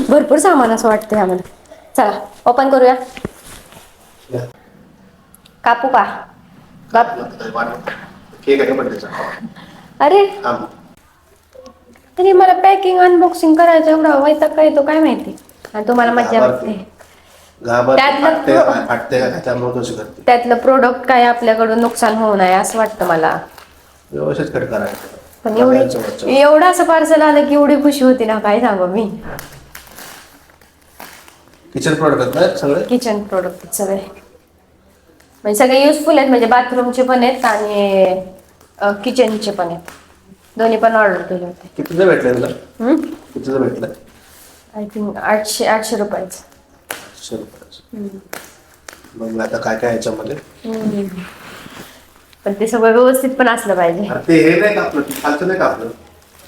भरपूर सामान असं वाटतं ह्यामध्ये चला ओपन करूया. कापू का? काप. अरे. तरी मला पॅकिंग अनबॉक्सिंग करायचं एवढा वैताग काय तो काय माहिती? आणि तुम्हाला मजा वाटते. त्यातलं त्यातलं प्रोडक्ट काय आपल्याकडून नुकसान होऊ नये असं वाटतं मला. पण एवढी एवढं असं पार्सल आलं की एवढी खुशी होती ना काय सांगू मी? किचन प्रोडक्ट आहेत सगळे? किचन प्रोडक्ट सगळे. म्हणजे सगळे युजफुल आहेत म्हणजे बाथरूमचे पण आहेत आणि किचनचे पण आहेत. दोन्ही पण ऑर्डर केले होते. कितीचं भेटलं तुला? कितीचं भेटलं आय थिंक आठशे आठशे रुपयाचं. आठशे रुपयाचं. मग आता काय काय याच्यामध्ये. पण ते सगळं व्यवस्थित पण असलं पाहिजे. ते हे नाही ते खालचं नाही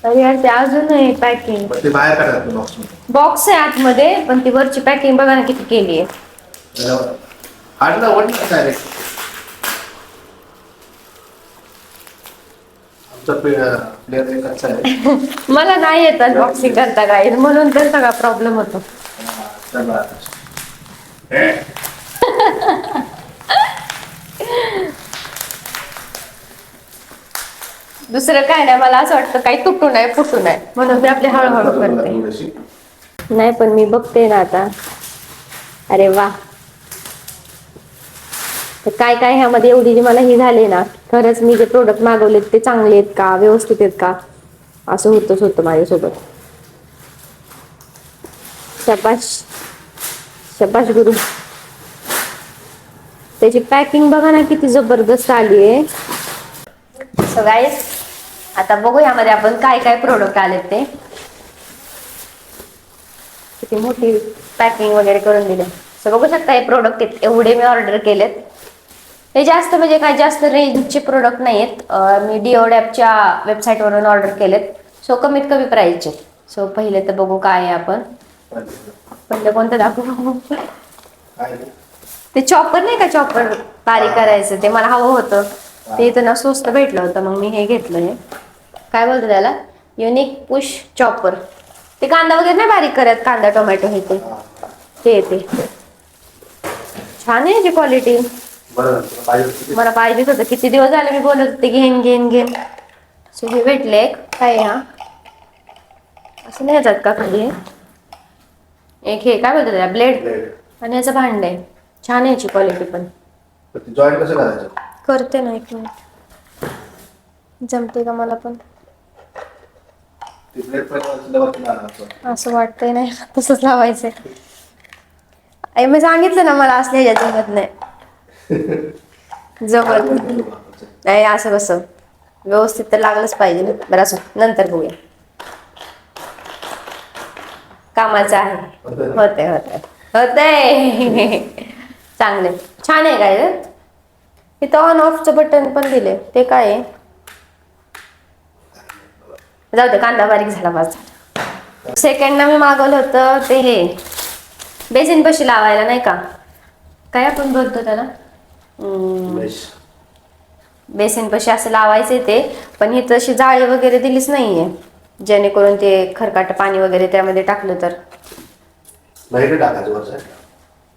अरे यार ते अजून आहे पॅकिंग ते बाहेर काढतात बॉक्स बॉक्स आहे आतमध्ये पण ती वरची पॅकिंग बघा ना किती केली आहे. डायरेक्ट आमचा प्लेअर मला नाही येत अनबॉक्सिंग करता काय म्हणून तर सगळा प्रॉब्लेम होतो. हा, चला आता. हे, दुसरं काय नाही मला असं वाटतं काही तुटू नये फुटू नये. म्हणून मी आपली हळूहळू करते. थोडीशी. नाही पण मी बघते ना आता. अरे वा. तर काय काय ह्यामध्ये एवढी जी मला ही झाली ना खरंच मी जे प्रोडक्ट मागवलेत ते चांगले आहेत का व्यवस्थित आहेत का? असं होतच होतं माझ्यासोबत. शबाश. शबाश गुरु. त्याची पॅकिंग बघा ना किती जबरदस्त आली आहे सो गाईज आता बघू यामध्ये आपण काय काय प्रोडक्ट आलेत ते. किती मोठी पॅकिंग वगैरे करून दिले. सो बघू शकता हे प्रोडक्ट एवढे मी ऑर्डर केलेत. हे जास्त म्हणजे काय जास्त रेंजचे प्रोडक्ट नाही आहेत मी डिओडॅपच्या वेबसाईटवरून ऑर्डर केलेत. सो कमीत कमी प्राईसचे सो पहिले तर बघू काय आहे आपण. पहिले कोणतं दाखवू? ते? ते चॉपर नाही का चॉपर बारीक करायचं? ते मला हवं होतं. ते इथं ना स्वस्त भेटलं होतं. मग मी हे घेतलं हे काय बोलतो त्याला? युनिक पुश चॉपर ते कांदा वगैरे नाही बारीक करत? कांदा टोमॅटो हे ते. ते ते छान आहे याची क्वालिटी? मला पाहिजेच होतं. किती दिवस झाले मी बोलत होते घेन घेन घेन. सो हे भेटले एक. काय हा? असं नाही येतात का खाली? हे? एक हे काय बोलतो त्याला? ब्लेड. आणि याचं भांड आहे. छान आहे याची क्वालिटी पण. जॉईन कसं करायचं? करते ना एक मिनिट जमते का मला पण? असं वाटतंय नाही तसंच लावायचंय. आई मी सांगितलं ना मला असल्या ह्याच्यात जमत नाही जमत नाही असं कसं? व्यवस्थित तर लागलंच पाहिजे ना. बरं असं नंतर बघूया. कामाचं आहे. होते होते होते चांगले छान आहे काय? इथं ऑन ऑफचं बटन पण दिले ते काय आहे? जाऊ दे कांदा बारीक झाला माझा. सेकंड ना मी मागवलं होतं ते हे बेसिन पशी लावायला नाही का? काय आपण बोलतो त्याला? बेसिन पशी असं लावायचे ते पण ही तशी जाळी वगैरे दिलीच नाहीये. जेणेकरून ते खरकाट पाणी वगैरे त्यामध्ये टाकलं तर.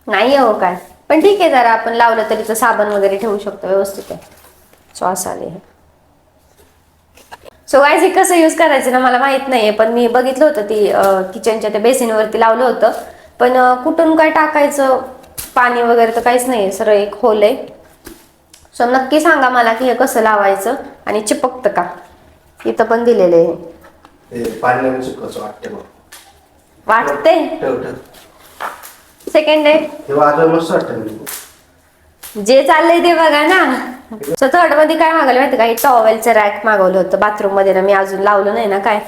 नाही हो काय. पण ठीक आहे जरा आपण लावलं तरी तर साबण वगैरे ठेवू शकतो व्यवस्थित आहे. सॉस आले हे. सो गायज हे कसं यूज करायचं ना मला माहीत नाहीये पण मी बघितलं होतं ती किचनच्या त्या बेसिनवरती लावलं होतं. पण कुठून काय टाकायचं पाणी वगैरे तर काहीच नाही सरळ एक होल आहे. सो नक्की सांगा मला की हे कसं लावायचं आणि चिपकतं का? इथं पण दिलेलं आहे. वाटते सेकंड आहे. जे चाललंय ते बघा ना. सो थर्डमध्ये काय मागवलं माहिती का? हे टॉवेलचं रॅक मागवलं होतं. बाथरूममध्ये ना मी अजून लावलं नाही ना काय?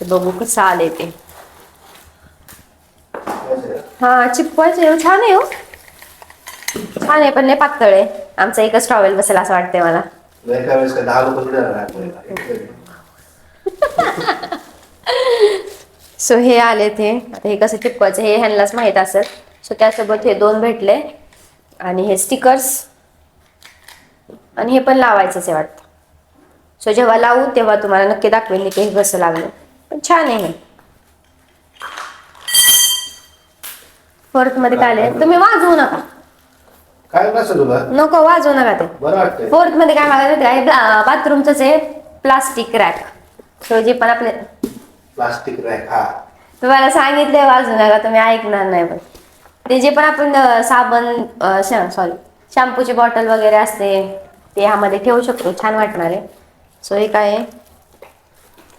ते बघू कसं आलंय ते. हा हो, छान आहे हो. छान आहे पण लय पातळ आहे. आमचा एकच टॉवेल बसेल असं वाटतंय मला. सो हे आले ते. आता हे कसं चिपकवायचं हे ह्यांनाच माहीत असेल. सो त्यासोबत हे दोन भेटले. आणि हे स्टिकर्स आणि हे पण लावायचंच आहे वाटतं. सो जेव्हा लावू तेव्हा तुम्हाला नक्की दाखवेन की हे कसं लागलं. पण छान आहे हे. फोर्थमध्ये काय? आले तुम्ही वाजवू नका. काय तुला? नको वाजवू नका ते. बरं वाटतंय. फोर्थमध्ये काय मागायचं काय? बाथरूमच आहे. Plastic rack. तो जे पण आपले प्लास्टिक रॅक हा. तुम्हाला सांगितलंय वाजू नका तुम्ही ऐकणार नाही पण. ते जे पण आपण अं, साबण सॉरी शॅम्पूची बॉटल वगैरे असते. ते ह्यामध्ये ठेवू शकतो. छान वाटणार आहे. सो हे काय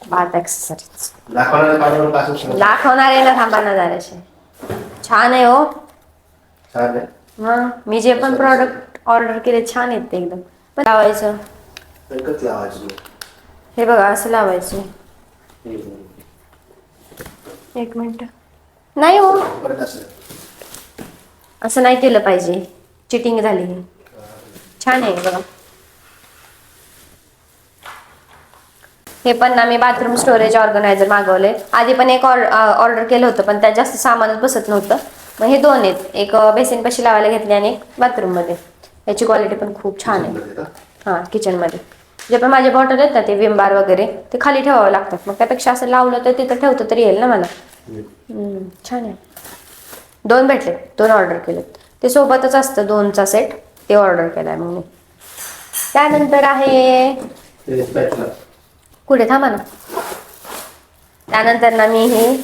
बाथपासून छान दाखवणार आहे ना थांबा ना जराशे. छान आहे हो. मग मी जे पण प्रॉडक्ट ऑर्डर केले छान आहेत ते एकदम. पण लावायचं. हे बघा असं लावायचं. एक मिनिट. नाही हो. असं. नाही केलं पाहिजे. चिटिंग झाली. ही. छान आहे बघा. हे पण ना मी बाथरूम स्टोरेज ऑर्गनायझर मागवले. आधी पण एक ऑर्डर केलं होतं पण त्यात जास्त सामानच बसत नव्हतं. मग हे दोन आहेत. एक बेसिन पशी लावायला घेतली आणि एक बाथरूममध्ये. याची क्वालिटी पण खूप छान आहे. हां किचनमध्ये जे पण माझे बॉटल आहेत ना ते विम बार वगैरे ते खाली ठेवावं लागतात. मग त्यापेक्षा असं लावलं तर तिथं ठेवतं तरी येईल ना मला. छान आहे. दोन भेटले दोन ऑर्डर केलेत. ते सोबतच असतं दोनचा सेट ते ऑर्डर केलाय मग मी. त्यानंतर आहे कुठे थांबा ना. त्यानंतर ना मी ही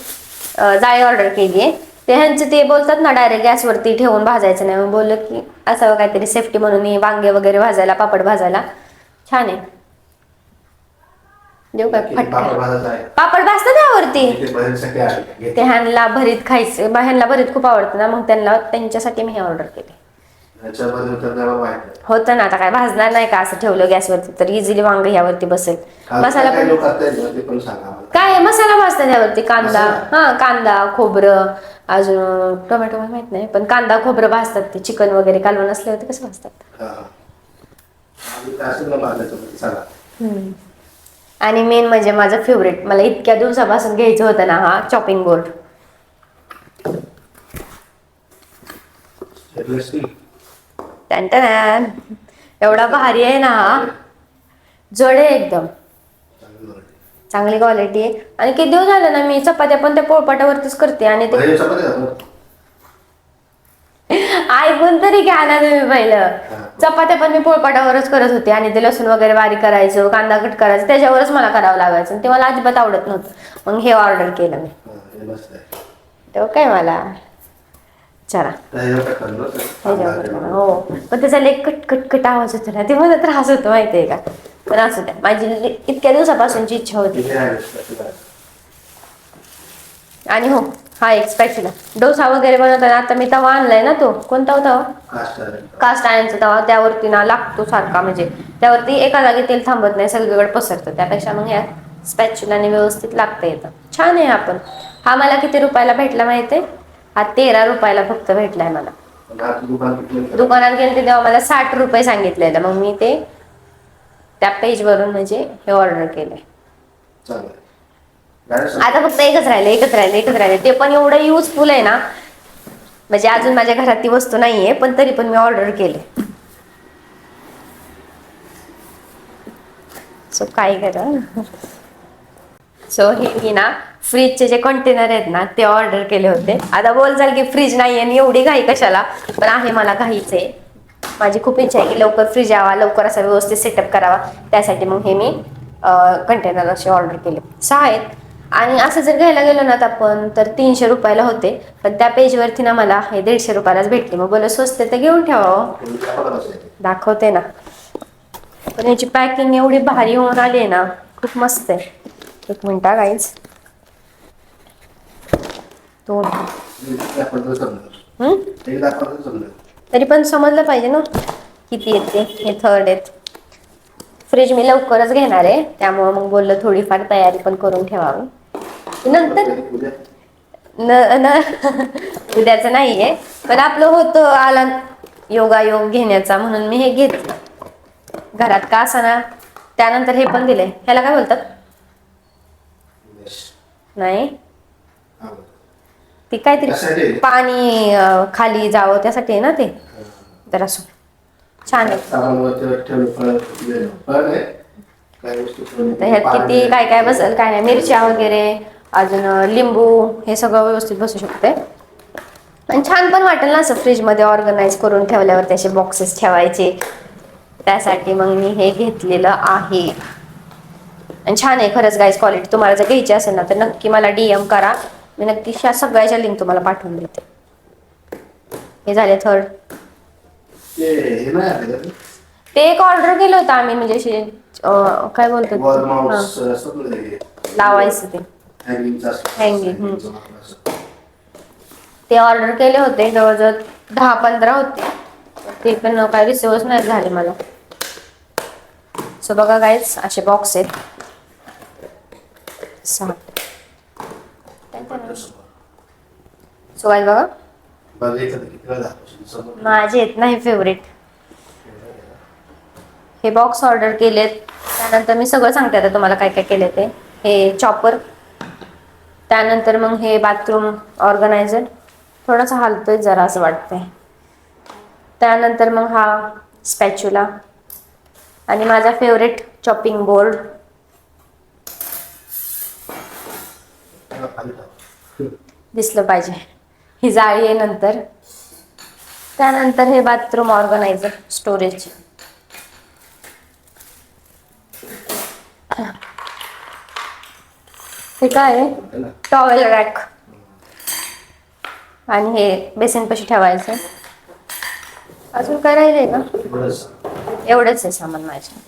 जाळी ऑर्डर केली आहे ते ह्यांचं ते बोलतात ना डायरेक्ट गॅसवरती ठेवून भाजायचं नाही. बोललं की असावं काहीतरी सेफ्टी म्हणून ही वांगे वगैरे भाजायला पापड भाजायला. छान आहे. देऊ काय फटका पापड भाजतं त्यावरती. ते ह्यांना भरीत खायचं ह्यांना भरीत खूप आवडतं ना. मग त्यांना त्यांच्यासाठी मी हे ऑर्डर केले ह्याच्यामध्ये तर त्याला माहीत नाही. होतं ना आता काय भाजणार नाही का असं ठेवलं गॅसवरती तर इझिली वांग ह्यावरती बसेल मसाला काय पण लोक करतायत ना, ते पण सांगा आम्हाला. काय आहे? मसाला भाजतात त्यावरती कांदा? हा कांदा खोबरं अजून टोमॅटो मला माहीत नाही पण कांदा खोबरं भाजतात ते चिकन वगैरे कालवण असल्यावरती कसं भाजतात हा. आम्ही असं न म्हणजे. आणि मेन म्हणजे माझं फेवरेट मला इतक्या दिवसापासून घ्यायचं होतं ना हा चॉपिंग बोर्ड. टॅन एवढा भारी आहे ना. हा जड आहे एकदम. चांगलं क्वालिटी आहे. आणि किती दिवस झाले ना मी चपात्या पण त्या पोळपाटावरतीच करते आणि ते? ऐकून तरी घ्या ना तुम्ही पहिलं. चपात्या पण मी पोळपाटावरच करत होते आणि ते लसूण वगैरे बारीक करायचं कांदा कट करायचं त्याच्यावरच मला करावं लागायचं आणि ते मला अजिबात आवडत नव्हतं. मग हे ऑर्डर केलं मी. तेव्हा काय मला? चला. हो पण त्याचा लेक कट कट कट आवाज होतो ना. ते मला त्रास होतो माहितीये का? पण असू द्या माझी इतक्या दिवसापासूनची इच्छा होती. आहे. आणि हो हा एक स्पॅच्युला डोसा वगैरे बनवताना आता मी तवा आणलाय ना तो. कोणता होता. कास्ट आयनचा तवा. त्यावरती ना लागतो सारखा म्हणजे. त्यावरती एका जागी तेल थांबत नाही. सगळीकडे पसरतं. त्यापेक्षा मग या स्पॅच्युलाने व्यवस्थित लागतं येतं. छान आहे हा पण. हा मला किती रुपयाला भेटला माहितीये? हा तेरा रुपयाला फक्त भेटलाय मला. दुकानात गेले तेव्हा मला साठ रुपये सांगितलेलं. मग मी ते त्या पेज वरून म्हणजे हे ऑर्डर केलंय आता फक्त एकच राहिले एकच राहिले एकच राहिले. ते पण एवढं युजफुल आहे ना. म्हणजे अजून माझ्या घरात ती वस्तू नाहीये पण तरी पण मी ऑर्डर केले. सो काय करा? सो हे मी ना फ्रीजचे जे कंटेनर आहेत ना ते ऑर्डर केले होते. आता बोल जाल की फ्रीज नाही आणि एवढी घाई कशाला? पण आहे मला घाईच आहे. माझी खूप इच्छा आहे की लवकर फ्रीज यावा लवकर असा व्यवस्थित सेटअप करावा. त्यासाठी मग हे मी कंटेनर असे ऑर्डर केले. सहा आहेत. आणि असं जर घ्यायला गेलो ना आपण तर तीनशे रुपयाला होते. पण त्या पेजवरती ना मला हे दीडशे रुपयालाच भेटले. मग बोल स्वस्त तर घेऊन ठेवावं हो. दाखवते ना. पण याची पॅकिंग एवढी भारी होऊन आली आहे ना खूप मस्त आहे. एक मिनिटा गाईज दोन. हम्म? तरी पण समजलं पाहिजे ना. किती येते? हे थर्ड आहेत. फ्रीज मी लवकरच घेणार आहे. त्यामुळे मग बोललं थोडीफार तयारी पण करून ठेवावी. नंतर? न न उद्याचं नाहीये. पण आपलं होतं आला योगायोग घेण्याचा म्हणून मी हे घेतलं. घरात का ना त्यानंतर हे पण दिले ह्याला काय बोलतात? नाही. ती काहीतरी? पाणी अं, खाली जावं त्यासाठी आहे ना ते. तर असो. छान आहे. तर ह्यात किती काय काय बसेल काय नाही. मिरच्या वगैरे अजून लिंबू हे सगळं व्यवस्थित बसू शकते आणि छान पण वाटेल ना असं फ्रीजमध्ये ऑर्गनाईज करून ठेवल्यावर त्याचे बॉक्सेस ठेवायचे. त्यासाठी मग मी हे घेतलेलं आहे. आणि छान आहे खरंच गाईज क्वालिटी तुम्हाला जर घ्यायची असेल ना तर नक्की मला डीएम करा. मी नक्की ह्या सगळ्याच्या लिंक तुम्हाला पाठवून देते. हे झाले थर्ड ते एक ऑर्डर केलं होतं आम्ही म्हणजे काय बोलतो. लावायचं ते. असतं. ते ऑर्डर केले होते जवळजवळ दहा पंधरा होते. ते पण काय रिसिव्हच नाही झाले मला. सो बघा गाईज असे बॉक्स आहेत. सहा. सो गाईज बघा. माझे आहेत नाही फेवरेट हे बॉक्स ऑर्डर केलेत. त्यानंतर मी सगळं सांगते आता तुम्हाला काय काय केले ते. हे चॉपर त्यानंतर मग हे बाथरूम ऑर्गनायझर थोडासा हालतोय जरा असं वाटतंय. त्यानंतर मग हा स्पॅच्युला आणि माझा फेवरेट चॉपिंग बोर्ड हा, खाली टाक. दिसलं पाहिजे. ही जाळी आहे नंतर. त्यानंतर हे बाथरूम ऑर्गनायझर स्टोरेज हे काय? टॉवेल रॅक आणि हे बेसिनपाशी ठेवायचं. अजून काय राहिलंय का. एवढंच. आहे सामान माझ्या.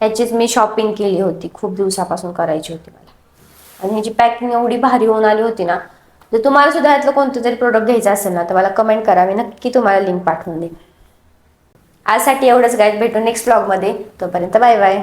ह्याचीच मी शॉपिंग केली होती. खूप दिवसापासून करायची होती मला. आणि ह्याची पॅकिंग एवढी भारी होऊन आली होती ना जर तुम्हाला सुद्धा यातलं कोणतं तरी प्रोडक्ट घ्यायचं असेल ना तर मला कमेंट करा. मी नक्की तुम्हाला लिंक पाठवून देईन. आजसाठी एवढंच गाईड भेटू नेक्स्ट ब्लॉगमध्ये तोपर्यंत बाय बाय